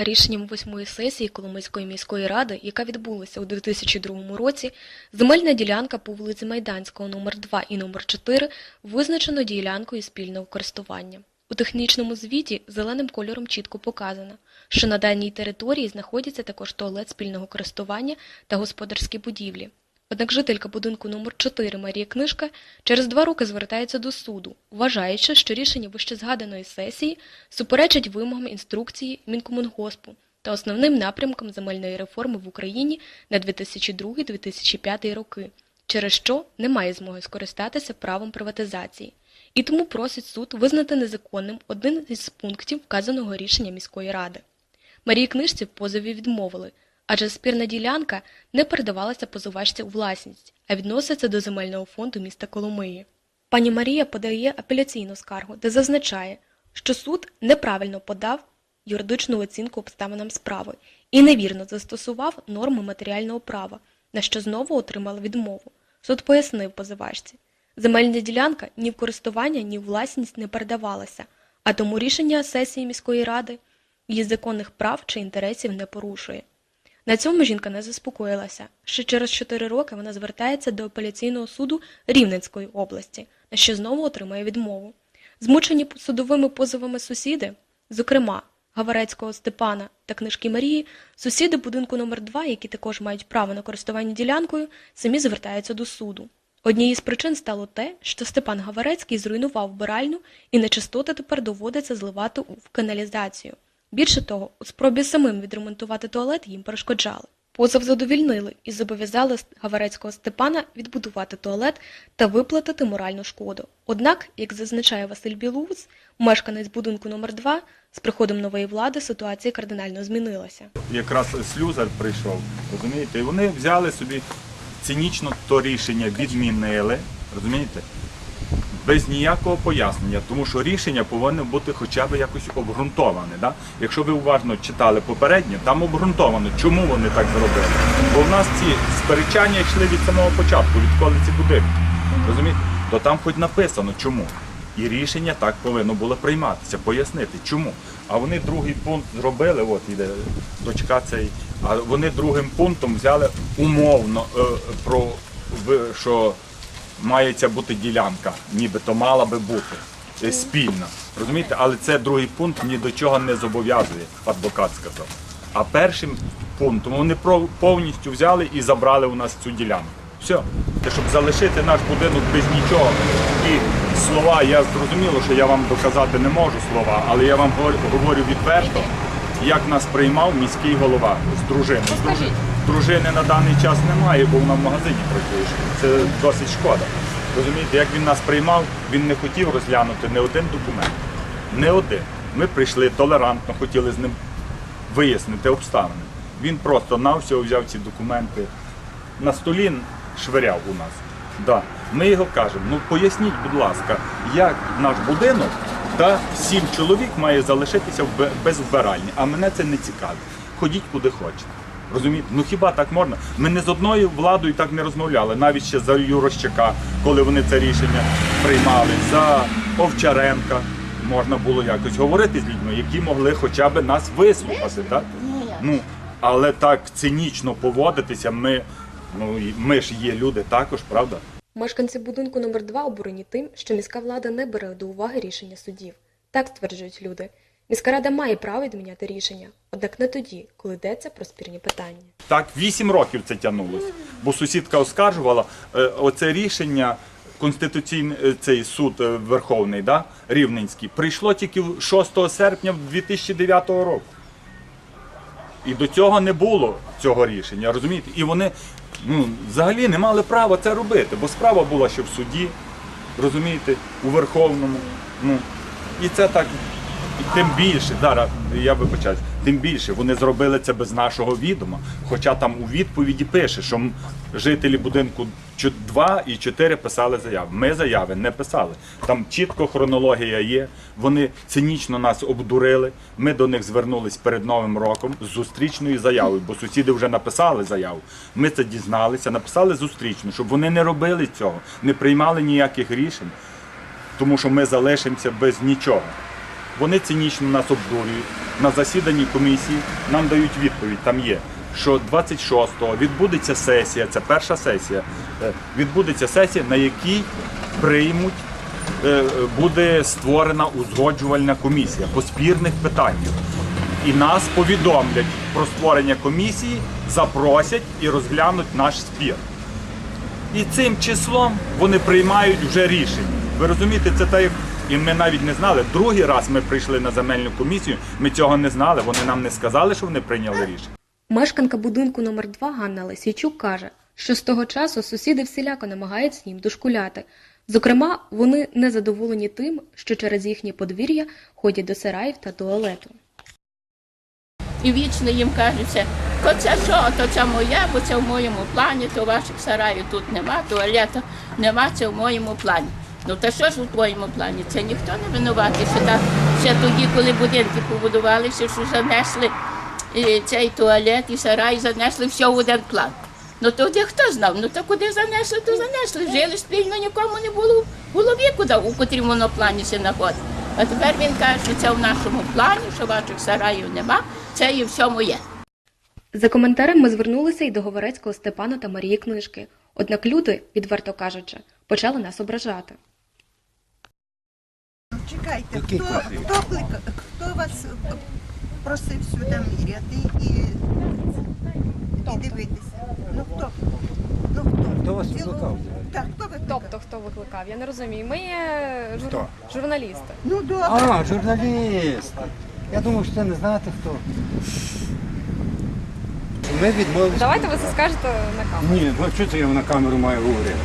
Рішенням восьмої сесії Коломийської міської ради, яка відбулася у 2002 році, земельна ділянка по вулиці Майданського номер 2 і номер 4 визначено ділянкою спільного користування. У технічному звіті зеленим кольором чітко показано, що на даній території знаходяться також туалет спільного користування та господарські будівлі. Однак жителька будинку номер 4 Марія Книжка через два роки звертається до суду, вважаючи, що рішення вищезгаданої сесії суперечить вимогам інструкції Мінкомунгоспу та основним напрямкам земельної реформи в Україні на 2002-2005 роки, через що не має змоги скористатися правом приватизації, і тому просить суд визнати незаконним один із пунктів вказаного рішення міської ради. Марії Книжці в позові відмовили, адже спірна ділянка не передавалася позивачці у власність, а відноситься до земельного фонду міста Коломиї. Пані Марія подає апеляційну скаргу, де зазначає, що суд неправильно подав юридичну оцінку обставинам справи і невірно застосував норми матеріального права, на що знову отримала відмову. Суд пояснив позивачці. Земельна ділянка ні в користування, ні в власність не передавалася, а тому рішення сесії міської ради її законних прав чи інтересів не порушує. На цьому жінка не заспокоїлася. Ще через 4 роки вона звертається до апеляційного суду Рівненської області, на що знову отримає відмову. Змучені судовими позовами сусіди, зокрема Гаварецького Степана та книжки Марії, сусіди будинку номер 2 які також мають право на користування ділянкою, самі звертаються до суду. Однією з причин стало те, що Степан Гаварецький зруйнував вбиральню і нечистоти тепер доводиться зливати в каналізацію. Більше того, у спробі самим відремонтувати туалет їм перешкоджали. Позов задовільнили і зобов'язали Гаварецького Степана відбудувати туалет та виплатити моральну шкоду. Однак, як зазначає Василь Білоус, мешканець будинку номер 2 з приходом нової влади ситуація кардинально змінилася. якраз слюзар прийшов, розумієте, і вони взяли собі цинічно то рішення, відмінили, розумієте, без ніякого пояснення, тому що рішення повинно бути хоча б якось обґрунтоване. Да? Якщо ви уважно читали попереднє, там обґрунтовано, чому вони так зробили. Бо в нас ці сперечання йшли від самого початку, відколи ці будинки. Розумієте? То там хоч написано чому. І рішення так повинно було прийматися, пояснити чому. А вони другий пункт зробили, от іде дочка цей, а вони другим пунктом взяли умовно е, про що мається бути ділянка, нібито мала би бути е, спільна. Розумієте, але це другий пункт ні до чого не зобов'язує, адвокат сказав. А першим пунктом вони повністю взяли і забрали у нас цю ділянку. Все. Щоб залишити наш будинок без нічого. І слова, я зрозуміло, що я вам доказати не можу слова, але я вам говорю, говорю відверто, як нас приймав міський голова з дружиною. Дружи- Дружини на даний час немає, бо вона в магазині працює. Це досить шкода. Розумієте, як він нас приймав, він не хотів розглянути не один документ. Не один. Ми прийшли толерантно, хотіли з ним вияснити обставини. Він просто на всього взяв ці документи. На столі швиряв у нас. Да. Ми його кажемо, ну поясніть, будь ласка, як наш будинок та сім чоловік має залишитися без вбиральні, а мене це не цікавить. Ходіть куди хочете. Розумієте? Ну хіба так можна? Ми не з одною владою так не розмовляли, навіть ще за Юрощака, коли вони це рішення приймали, за Овчаренка можна було якось говорити з людьми, які могли хоча б нас вислухати. Так? Ну, але так цинічно поводитися, ми, ну, ми ж є люди також, правда? Мешканці будинку номер 2 обурені тим, що міська влада не бере до уваги рішення судів. Так стверджують люди. Міська рада має право відміняти рішення, однак не тоді, коли йдеться про спірні питання. Так, вісім років це тягнулося. Бо сусідка оскаржувала е, оце рішення. Конституційний е, цей суд е, Верховний, да, Рівненський, прийшло тільки 6 серпня 2009 року. І до цього не було цього рішення, розумієте? І вони ну, взагалі не мали права це робити, бо справа була ще в суді, розумієте, у Верховному. Ну, і це так, і тим більше, зараз я вибачаюсь, тим більше вони зробили це без нашого відома. Хоча там у відповіді пише, що жителі будинку 2 і 4 писали заяви. Ми заяви не писали. Там чітко хронологія є. Вони цинічно нас обдурили. Ми до них звернулись перед Новим роком з зустрічною заявою, бо сусіди вже написали заяву. Ми це дізналися, написали зустрічну, щоб вони не робили цього, не приймали ніяких рішень, тому що ми залишимося без нічого. Вони цинічно нас обдурюють. на засіданні комісії нам дають відповідь. Там є, що 26-го відбудеться сесія, це перша сесія. е, Відбудеться сесія, на якій приймуть, е, буде створена узгоджувальна комісія по спірних питаннях. І нас повідомлять про створення комісії, запросять і розглянуть наш спір. І цим числом вони приймають вже рішення. Ви розумієте, це так, як і ми навіть не знали. Другий раз ми прийшли на земельну комісію, ми цього не знали. Вони нам не сказали, що вони прийняли рішення. Мешканка будинку номер 2 Ганна Лисійчук каже, що з того часу сусіди всіляко намагаються їм дошкуляти. Зокрема, вони незадоволені тим, що через їхнє подвір'я ходять до сараїв та туалету. І вічно їм кажеться, то це що, то це моє, бо це в моєму плані, то ваших сараїв тут нема, туалету нема, це в моєму плані. Ну та що ж у твоєму плані? Це ніхто не винуватий. Ще, та, ще тоді, коли будинки побудувалися, що занесли і цей туалет і сарай, занесли все в один план. Ну тоді хто знав? Ну то куди занесли, то занесли. Жили спільно, нікому не було в голові, куди у котрім воно плані се знаходить. А тепер він каже, що це в нашому плані, що ваших сараїв нема, це і все моє. За коментарем ми звернулися і до Говорецького Степана та Марії Книжки. Однак люди, відверто кажучи, почали нас ображати. Чекайте, хто, хто, клика- хто вас просив сюди міряти і, і дивитися? Ну хто? Ну хто? Хто вас Цілу- викликав? Так, хто викликав? Тобто хто викликав? Я не розумію. Ми є жур... Хто? журналісти. Ну добре. А, журналіст. Я думав, що це не знаєте хто. Ми відмовилися. Давайте ви це скажете на камеру. Ні, ну що це я на камеру маю говорити?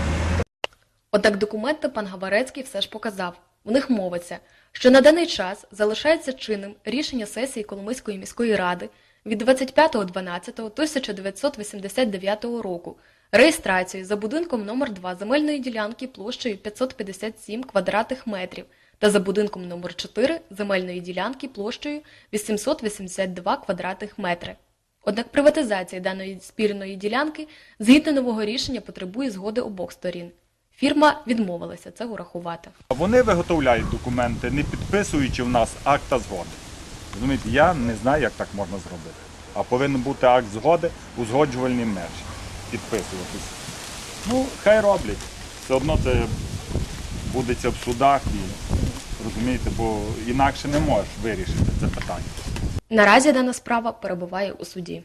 Однак документи пан Гаварецький все ж показав. В них мовиться, що на даний час залишається чинним рішення сесії Коломийської міської ради від 25.12.1989 року реєстрацію за будинком номер 2 земельної ділянки площею 557 квадратних метрів та за будинком номер 4 земельної ділянки площею 882 квадратних метри. Однак приватизація даної спірної ділянки згідно нового рішення потребує згоди обох сторін. Фірма відмовилася це урахувати. Вони виготовляють документи, не підписуючи в нас акта згоди. Розумієте, я не знаю, як так можна зробити. А повинен бути акт згоди, узгоджувальні межі. Підписуватись. Ну, хай роблять. Все одно це будеться в судах і розумієте, бо інакше не можеш вирішити це питання. Наразі дана справа перебуває у суді.